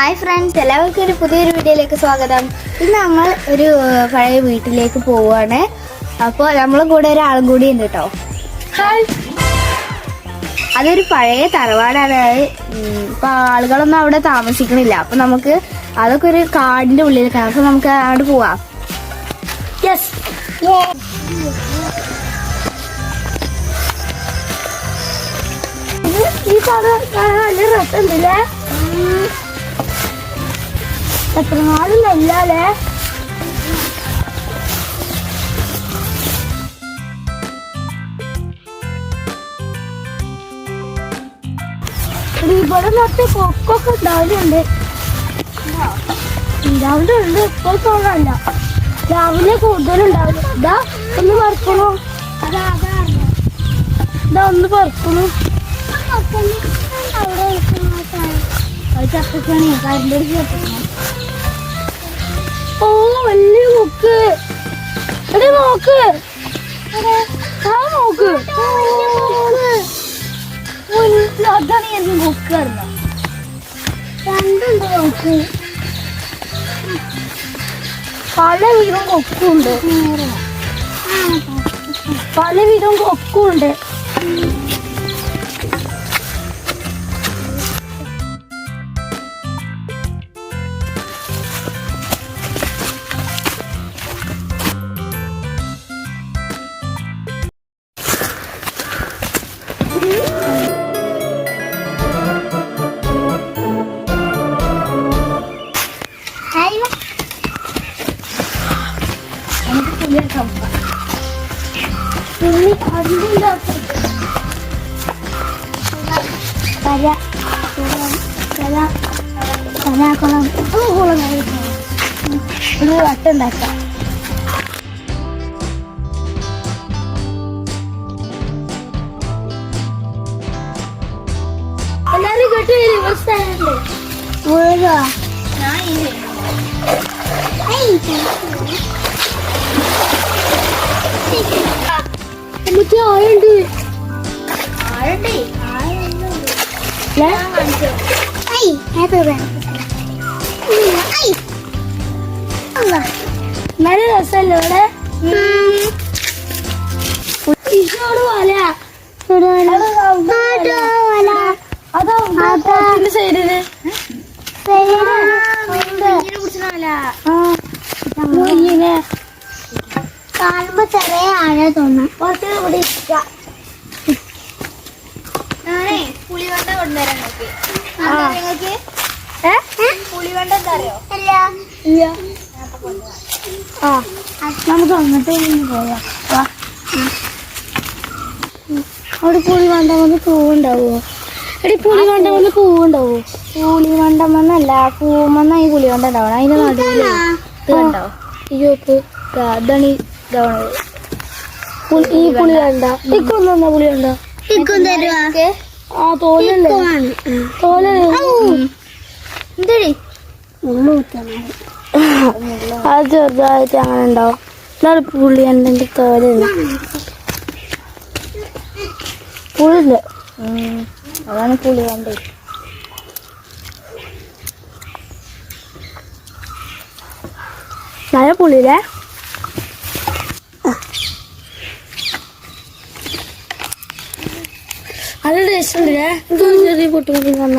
Hi friends എല്ലാവർക്കും ഒരു പുതിയൊരു വീഡിയോയിലേക്ക് സ്വാഗതം. ഇന്ന് നമ്മൾ ഒരു പഴയ വീട്ടിലേക്ക് പോവുകയാണ് അപ്പോൾ നമ്മളെ കൂടെ ഒരാളും കൂടി ഉണ്ട് കേട്ടോ ഹായ്. അതൊരു പഴയ തറവാടാണ്. ഇപ്പൊ ആളുകളൊന്നും അവിടെ താമസിക്കണില്ല. അപ്പൊ നമുക്ക് അതൊക്കെ ഒരു കാടിന്റെ ഉള്ളിലേക്കാണ്. അപ്പൊ നമുക്ക് അങ്ങോട്ട് പോവാം. യെസ് ഈ കട നല്ല രസമുണ്ടല്ലേ എത്ര നാളില്ലല്ലേ ഇവിടെ മൊത്തം കൊക്കൊക്കെ ഉണ്ടാവലുണ്ട് ഉണ്ടാവില്ല ഉണ്ട് ഇപ്പോൾ തോന്നല്ല രാവിലെ കൂടുതലുണ്ടാവില്ല ഇതാ ഒന്ന് പറക്കണു? ഇതാ ഒന്ന് പറക്കണു? അവിടെ ഓ വലിയ എടേ നോക്ക് ആ നോക്ക് ഉൻ- അതാണ് ഞാൻ കൊക്ക് അറിഞ്ഞ രണ്ടുണ്ട് നോക്ക് പല വിധം കൊക്കുണ്ട് പലവിധം കൊക്കുണ്ട് കര കര കലാകുളം കുളം ഒരു വട്ടുണ്ടാക്കാം എല്ലാരും കേട്ട് വ്യവസ്ഥയുണ്ട് നല്ല രസമല്ലേ ഇവിടെ കാണുമ്പോ ചെറിയ ആഴ തോന്നും കുറച്ച് ഇവിടെ പുളിവണ്ട ആ. നിങ്ങൾക്ക്? പുളിവണ്ട എന്താ അറിയോ? ഇല്ല. ആ. നമുക്ക് അങ്ങോട്ട് പോവാം. വാ. അവിടെ പുളി വണ്ട വന്ന് പൂവുണ്ടാവോ എടി പുളി വണ്ട വന്ന് പൂവുണ്ടാവോ പുളി വണ്ടമെന്നല്ല പൂവെന്ന ഈ പുളി വണ്ട ഉണ്ടാവണം. അതിന്റെ നടുവിൽ ഇത് കണ്ടോ? ഈ ചോപ്പ് ഇതാണ് ഈ ഇതാവണത്. ഈ പുളി വേണ്ട ഇക്കൊന്നും പുളി വേണ്ട ചിക്കൻ തരുവാ? ആ തോലല്ലേ? അത് ചെറുതായിട്ട് അങ്ങനെ ഉണ്ടാവും. എന്നാലും പുള്ളി ഉണ്ടെങ്കിൽ തോലില്ല പുളില്ല അതാണ് പുളി കണ്ടത് നല്ല പുളിയില്ലേ? നല്ല ടേസ്റ്റ് ഉണ്ടല്ലേ ചെറിയ പൊട്ടുമുട്ടി തന്ന.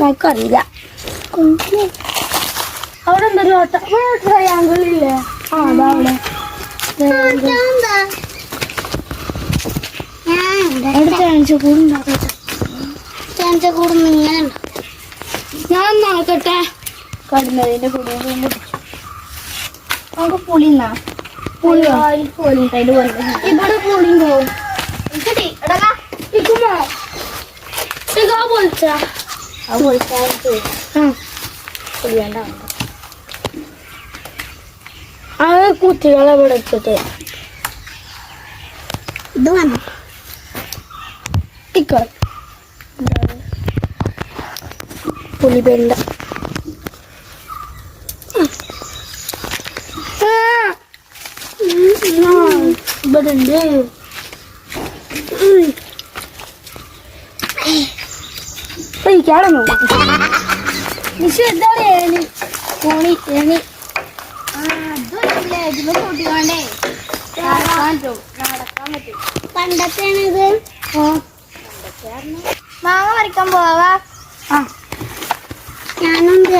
നമുക്കറിയില്ല. അവിടെ എന്തൊരു ഓട്ട. ട്രയാങ്കിൾ ഇല്ലേ? ആ അതാ അവിടെ. കൂടുമ്പോ ഇങ്ങനെ ഞാൻ നോക്കട്ടെ കടുന്നതിന്റെ പിടിച്ചു. നമുക്ക് പുളി പുളി ഇവിടെ പുളിയും അത് കുട്ടികളെ ഇവിടെ ഇട്ടിട്ട് ഇത് വന്നു? ഇക്കോ. പുളി ബെല്ല ഇവിടെ ഉണ്ട്. കുട്ടികളെ നോക്കി നിഷു എന്താണ് ഏണി കോണി ഏണി പണ്ടത്തെയാണിത് മാങ്ങ പറിക്കാൻ പോവാ. ഞാനുണ്ട്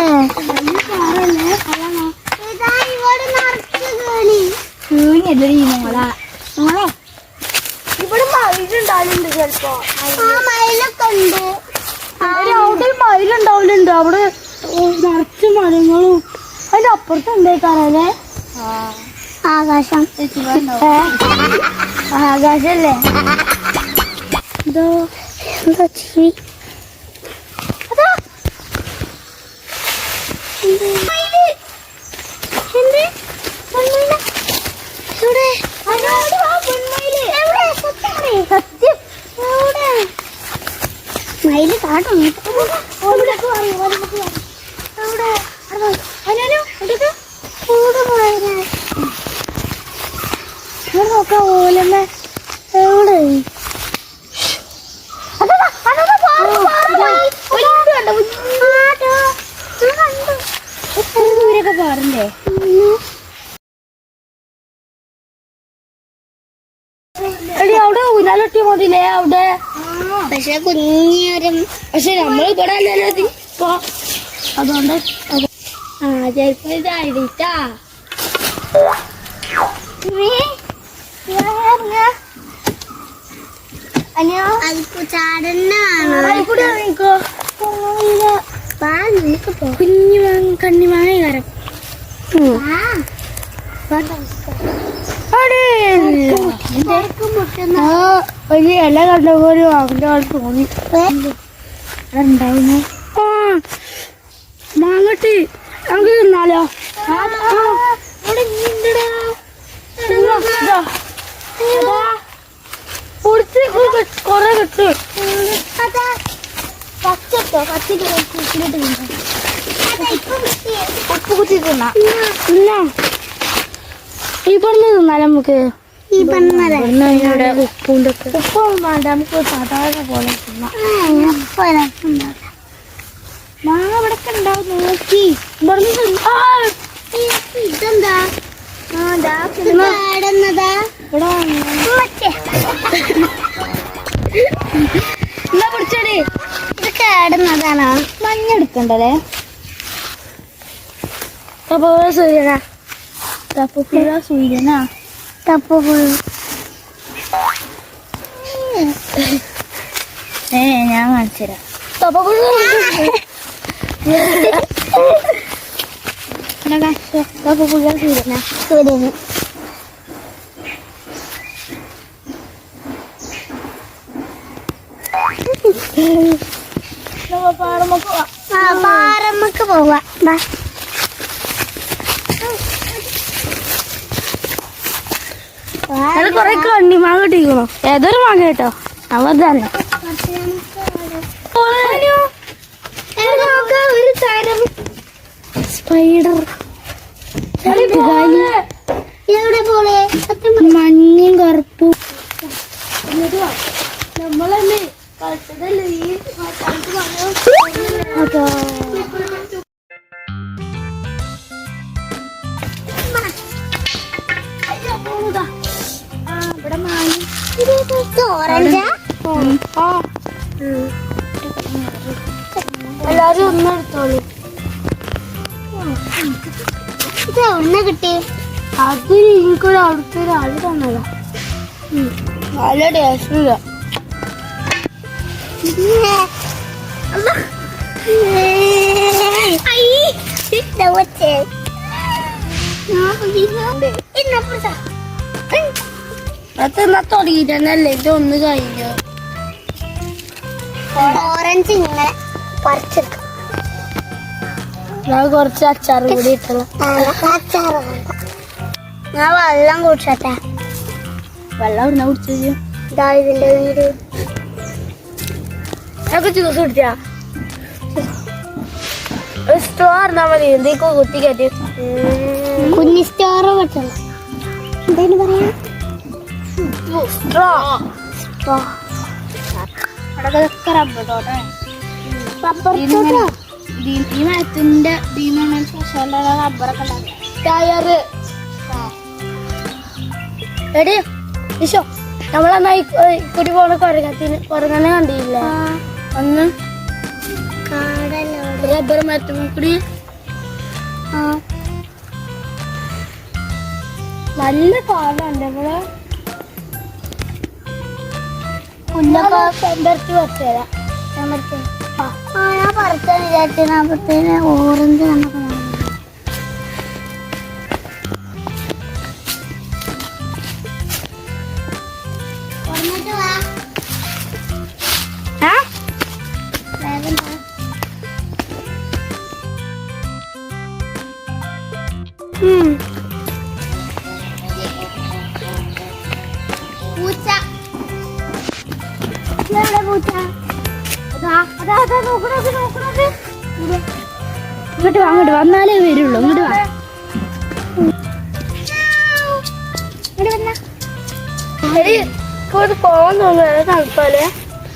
ഇവിടെ നിങ്ങളാ നിങ്ങളെ ഇവിടെ മയിലുണ്ടാവലുണ്ട് ചെലപ്പോ. ആ മയിലൊക്കെ ഉണ്ട്. അവിടെ മയിലുണ്ടാവലുണ്ട്. അവിടെ നിറച്ച് മരങ്ങളും അതിന്റെ അപ്പുറത്ത് എന്തായിക്കാറല്ലേ ആകാശം. ആകാശല്ലേ? എന്തോ എന്താ ചിരി പാറില്ലേ എടി അവിടെ ഊരാലൊട്ടി മതിലേ അവിടെ? പക്ഷെ കുഞ്ഞൊരു പക്ഷെ നമ്മൾ ഇവിടെ അല്ലല്ലോ ഇപ്പൊ അതുകൊണ്ട് അത് ആ ചിലപ്പോ ഇതായിട്ടാ കുഞ്ഞു കണ്ണി മാങ്ങാരം ഒരു ഇല കണ്ടപോലെ അവന്റെ ആൾ തോന്നി. ഉണ്ടാവുന്നു ആ മാങ്ങട്ടി നമുക്ക് തിന്നാലോ? കൊറേ കിട്ടും പച്ചട്ടോ? പച്ചക്ക് കുത്തിയിട്ട് ഉപ്പ് കുത്തി. തിന്നാ. തിന്നാം ഇവിടുന്ന് തിന്നാലോ നമുക്ക്? ഉപ്പുണ്ട് ഉപ്പൊന്നും വേണ്ട നമുക്ക് സാധാരണ പോലെ തിന്നാം മാങ്ങ ഇവിടെ ഉണ്ടാവും നോക്കി. ഇവിടുന്ന് തിന്നാ ഇതെന്താ? ആ ദാ ചാടുന്നതാ ഇവിടെ എന്നാ പിടിച്ചടി. ഇത് കേടുന്നതാണോ മഞ്ഞ എടുക്കണ്ടല്ലേ? തപ്പ സൂര്യനാ. സൂര്യനാ. തപ്പ് ഫുൾ ഏ ഞാൻ കാണിച്ചുതരാം. തപ്പുഴ സൂര്യനാ സൂര്യന് പാടമൊക്കെ ആ പാറമ്മക്ക് പോവാ ബാ. അത് കൊറേ കണ്ണിമാങ്ങ കിട്ടിക്കണോ ഏതൊരു മാങ്ങ കേട്ടോ? അവർ എവിടെ എല്ലാരും ഒന്ന് എടുത്തോളൂ. ഇത് എവിടെ കിട്ടി. അത് എനിക്കൊരു അവിടുത്തെ ഒരാൾ തന്നതാ. നല്ല ടേസ്റ്റ് ഇല്ല. അത് എന്നാ തുടങ്ങിട്ടല്ലേ ഇതൊന്ന് കഴിഞ്ഞു. ഓറഞ്ച് ഇങ്ങനെ പറിച്ചെടുക്കാം. ഞാൻ കുറച്ച് അച്ചാറ് കൂടി ഇട്ടല്ല അച്ചാർ. ഞാൻ വെള്ളം കുടിച്ചട്ടെ. വെള്ളം ഇടുന്ന കുടിച്ചത്? ഇതാ ഇതിന്റെ വീട്. ഞങ്ങൾക്ക് ജ്യൂസ് കുടിച്ചാ? സ്ട്രോ അറിഞ്ഞാ മതി. എന്തേക്കോ കുത്തി കയറ്റി. കുഞ്ഞി സ്റ്റോറ് പറ്റണം എന്തായാലും പറയാ? സ്ട്രോ സ്പെഷ്യലുള്ള റബ്ബറൊക്കെ ടയറ് ഈശോ നമ്മളന്നാ കുടി പോണ കൊരങ്ങത്തിന് കൊരങ്ങനെ കണ്ടില്ലേ ഒന്ന് റബ്ബർ മരത്തുമ്മ കൂടി നല്ല കാടുണ്ട് ചെമ്പരത്തി ആ ഞാൻ ഓറഞ്ച് കണ്ടപ്പോ അങ്ങോട്ട് വന്നാലേ വരുള്ളൂ അങ്ങോട്ട് വാ. പോകാൻ തോന്നുന്നു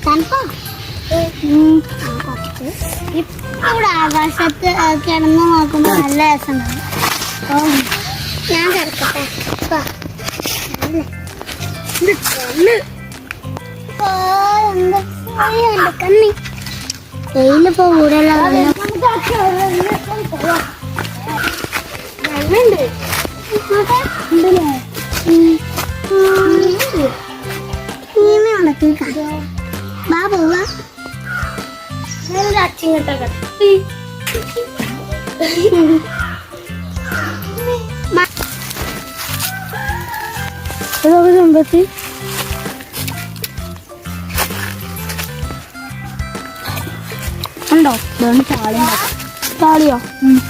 തണുപ്പാ? ഇവിടെ ആകാശത്ത് കിടന്ന് നോക്കുമ്പോ നല്ല രസമാണ് ഞാൻ കിടക്കട്ടെ. കണ്ണി. വെയിലിപ്പോ കൂടുതലുള്ള ബാ പോവാ. ഉണ്ടോ ചാളി ചാളിയോ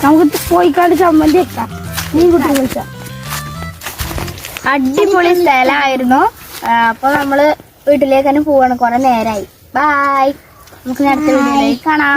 നമുക്ക് പോയിക്കാട് ചമ്മന്തി വെക്കാം. മീൻ കുട്ടി വിളിച്ച അടിപൊളി സ്ഥലമായിരുന്നു അപ്പൊ നമ്മൾ വീട്ടിലേക്ക് തന്നെ പോവാണ്. കൊറേ നേരായി. ബായ് നമുക്ക് അടുത്ത വീഡിയോയിലേക്ക് കാണാം.